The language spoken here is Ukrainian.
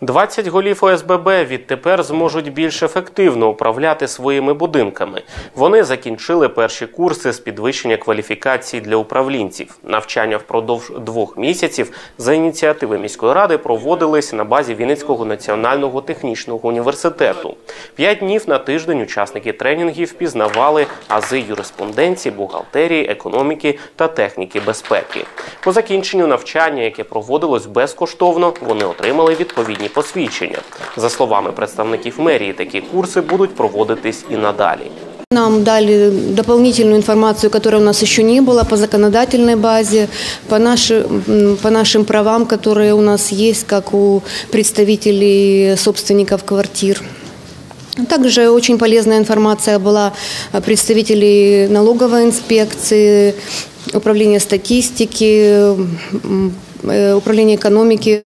20 голів ОСББ відтепер зможуть більш ефективно управляти своїми будинками. Вони закінчили перші курси з підвищення кваліфікації для управлінців. Навчання впродовж двох місяців за ініціативи міської ради проводились на базі Вінницького національного технічного університету. П'ять днів на тиждень учасники тренінгів пізнавали ази юриспонденції, бухгалтерії, економіки та техніки безпеки. По закінченню навчання, яке проводилось безкоштовно, вони отримали відповідні посвідчення. За словами представників мерії, такі курси будуть проводитись і надалі. Нам дали дополнительную информацию, которой у нас еще не было по законодательной базе, по, наши, м, по нашим правам, которые у нас есть, как у представителей собственников квартир. Также очень полезная информация была о представителей налоговой инспекции, управления статистики, м, э, управления экономики.